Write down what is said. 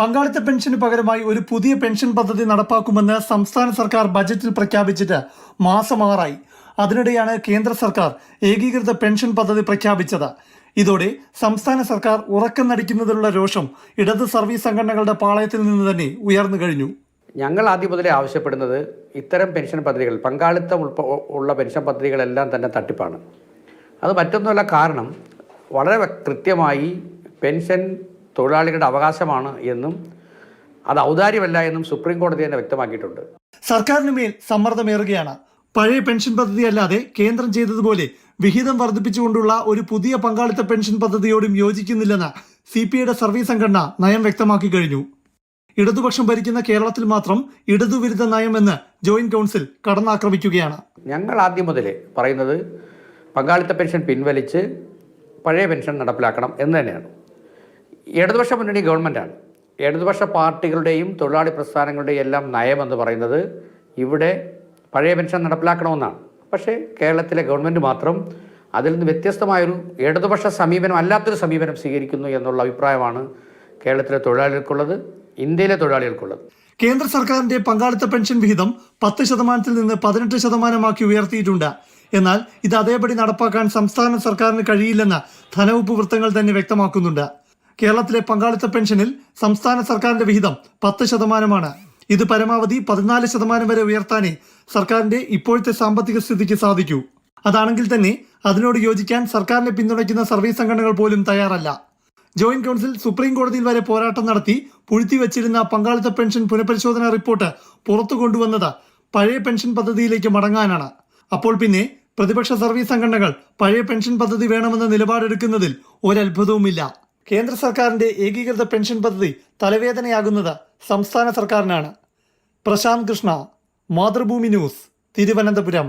പങ്കാളിത്ത പെൻഷന് പകരമായി ഒരു പുതിയ പെൻഷൻ പദ്ധതി നടപ്പാക്കുമെന്ന് സംസ്ഥാന സർക്കാർ ബജറ്റിൽ പ്രഖ്യാപിച്ചിട്ട് മാസമാറായി അതിനിടെയാണ് കേന്ദ്ര സർക്കാർ ഏകീകൃത പെൻഷൻ പദ്ധതി പ്രഖ്യാപിച്ചത്. ഇതോടെ സംസ്ഥാന സർക്കാർ ഉറക്കം നടിക്കുന്നതിലുള്ള രോഷം ഇടത് സർവീസ് സംഘടനകളുടെ പാളയത്തിൽ നിന്ന് തന്നെ ഉയർന്നു കഴിഞ്ഞു. ഞങ്ങൾ ആദ്യം മുതലേ ആവശ്യപ്പെടുന്നത് ഇത്തരം പെൻഷൻ പദ്ധതികൾ പങ്കാളിത്തം ഉള്ള പെൻഷൻ പദ്ധതികളെല്ലാം തന്നെ തട്ടിപ്പാണ്. അത് മറ്റൊന്നുമല്ല കാരണം വളരെ കൃത്യമായി പെൻഷൻ തൊഴിലാളികളുടെ അവകാശമാണ് എന്നും അത് ഔദാര്യമല്ല എന്നും സുപ്രീം കോടതി തന്നെ വ്യക്തമാക്കിയിട്ടുണ്ട്. സർക്കാരിന് മേൽ സമ്മർദ്ദമേറുകയാണ്. പഴയ പെൻഷൻ പദ്ധതി അല്ലാതെ കേന്ദ്രം ചെയ്തതുപോലെ വിഹിതം വർദ്ധിപ്പിച്ചുകൊണ്ടുള്ള ഒരു പുതിയ പങ്കാളിത്ത പെൻഷൻ പദ്ധതിയോടും യോജിക്കുന്നില്ലെന്ന് സി പി ഐയുടെ സർവീസ് സംഘടന നയം വ്യക്തമാക്കി കഴിഞ്ഞു. ഇടതുപക്ഷം ഭരിക്കുന്ന കേരളത്തിൽ മാത്രം ഇടതുവിരുദ്ധ നയം എന്ന് ജോയിന്റ് കൗൺസിൽ കടന്നാക്രമിക്കുകയാണ്. ഞങ്ങൾ ആദ്യം മുതലേ പറയുന്നത് പങ്കാളിത്ത പെൻഷൻ പിൻവലിച്ച് പഴയ പെൻഷൻ നടപ്പിലാക്കണം എന്ന് തന്നെയാണ്. ഇടതുപക്ഷ മുന്നണി ഗവൺമെന്റാണ് ഇടതുപക്ഷ പാർട്ടികളുടെയും തൊഴിലാളി പ്രസ്ഥാനങ്ങളുടെയും എല്ലാം നയമെന്ന് പറയുന്നത് ഇവിടെ പഴയ പെൻഷൻ നടപ്പിലാക്കണമെന്നാണ്. പക്ഷേ കേരളത്തിലെ ഗവൺമെന്റ് മാത്രം അതിൽ നിന്ന് വ്യത്യസ്തമായൊരു ഇടതുപക്ഷ സമീപനം അല്ലാത്തൊരു സമീപനം സ്വീകരിക്കുന്നു എന്നുള്ള അഭിപ്രായമാണ് കേരളത്തിലെ തൊഴിലാളികൾക്കുള്ളത് ഇന്ത്യയിലെ തൊഴിലാളികൾക്കുള്ളത്. കേന്ദ്ര സർക്കാരിന്റെ പങ്കാളിത്ത പെൻഷൻ വിഹിതം പത്ത് ശതമാനത്തിൽ നിന്ന് പതിനെട്ട് ശതമാനമാക്കി ഉയർത്തിയിട്ടുണ്ട്. എന്നാൽ ഇത് അതേപടി നടപ്പാക്കാൻ സംസ്ഥാന സർക്കാരിന് കഴിയില്ലെന്ന് ധനവകുപ്പ് വൃത്തങ്ങൾ തന്നെ വ്യക്തമാക്കുന്നുണ്ട്. കേരളത്തിലെ പങ്കാളിത്ത പെൻഷനിൽ സംസ്ഥാന സർക്കാരിന്റെ വിഹിതം പത്ത് ശതമാനമാണ്. ഇത് പരമാവധി പതിനാല് ശതമാനം വരെ ഉയർത്താനേ സർക്കാരിന്റെ ഇപ്പോഴത്തെ സാമ്പത്തിക സ്ഥിതിക്ക് സാധിക്കൂ. അതാണെങ്കിൽ തന്നെ അതിനോട് യോജിക്കാൻ സർക്കാരിനെ പിന്തുണയ്ക്കുന്ന സർവീസ് സംഘടനകൾ പോലും തയ്യാറല്ല. ജോയിന്റ് കൗൺസിൽ സുപ്രീം കോടതിയിൽ വരെ പോരാട്ടം നടത്തി പുഴുത്തി വച്ചിരുന്ന പങ്കാളിത്ത പെൻഷൻ പുനഃപരിശോധനാ റിപ്പോർട്ട് പുറത്തു കൊണ്ടുവന്നത് പഴയ പെൻഷൻ പദ്ധതിയിലേക്ക് മടങ്ങാനാണ്. അപ്പോൾ പിന്നെ പ്രതിപക്ഷ സർവീസ് സംഘടനകൾ പഴയ പെൻഷൻ പദ്ധതി വേണമെന്ന നിലപാടെടുക്കുന്നതിൽ ഒരത്ഭുതവുമില്ല. കേന്ദ്ര സർക്കാരിന്റെ ഏകീകൃത പെൻഷൻ പദ്ധതി തലവേദനയാകുന്നത് സംസ്ഥാന സർക്കാരിനാണ്. പ്രശാന്ത് കൃഷ്ണ മാതൃഭൂമി ന്യൂസ് തിരുവനന്തപുരം.